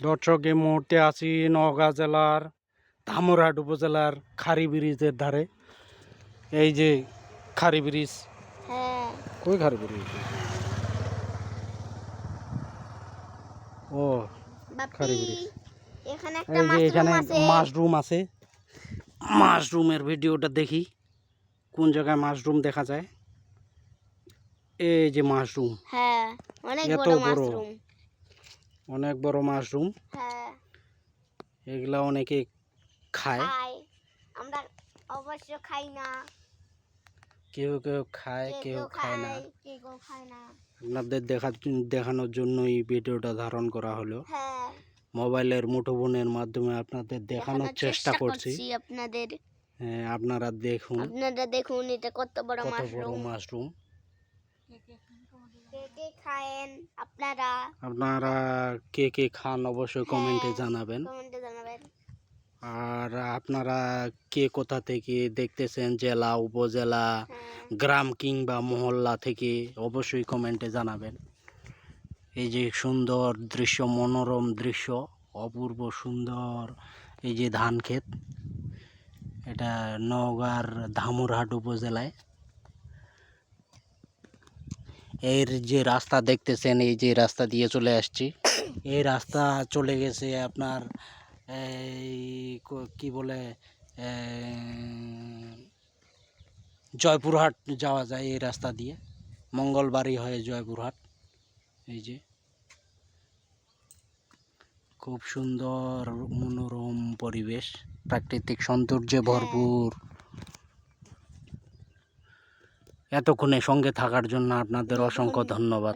দর্শক এই মুহূর্তে আছি নওগাঁ জেলার ধামরহাট উপজেলার খারি ব্রিজের ধারে। এই যে খারি ব্রিজ। হ্যাঁ। কই খারি ব্রিজ? ও খারি ব্রিজ। এখানে একটা এই যে এখানে মাশরুম আছে। মাশরুম মাশরুমের ভিডিওটা দেখি কোন জায়গায় মাশরুম দেখা যায়। এই যে মাশরুম হ্যাঁ অনেক এত বড় বড়। মাশরুম অনেক বড় মাশরুম। হ্যাঁ। এগুলা অনেকে খায়। আমরা অবশ্য খাই না। কেউ কেউ খায় কেউ খায় না। কেউ খায় না। আপনাদের দেখা দেখানোর জন্য এই ভিডিওটা ধারণ করা হলো। হ্যাঁ। মোবাইলের মুঠোফোনের মাধ্যমে আপনাদের দেখানোর চেষ্টা করছি। আপনাদের। হ্যাঁ, আপনারা দেখুন। আপনারা দেখুন এটা কত বড় মাশরুম। মাশরুম। খায়েন? আপনারা? আপনারা কে কে খান অবশ্যই কমেন্টে হ্যাঁ। জানাবেন। কমেন্টে জানাবেন। আর আপনারা কে কোথা থেকে দেখতেছেন জেলা উপজেলা হ্যাঁ। গ্রাম কিংবা মহল্লা থেকে অবশ্যই কমেন্টে জানাবেন। এই যে সুন্দর দৃশ্য মনোরম দৃশ্য অপূর্ব সুন্দর এই যে ধান ক্ষেত এটা নওগাঁর ধামুরহাট উপজেলায়। এর যে রাস্তা দেখতেছেন এই যে রাস্তা দিয়ে চলে আসছি। এই রাস্তা চলে গেছে আপনার এই কি বলে জয়পুরহাট যাওয়া যায় এই রাস্তা দিয়ে। মঙ্গলবারই হয়ে জয়পুরহাট। এই যে খুব সুন্দর মনোরম পরিবেশ প্রাকৃতিক সৌন্দর্যে ভরপুর। এতক্ষণে সঙ্গে থাকার জন্য আপনাদের অসংখ্য ধন্যবাদ।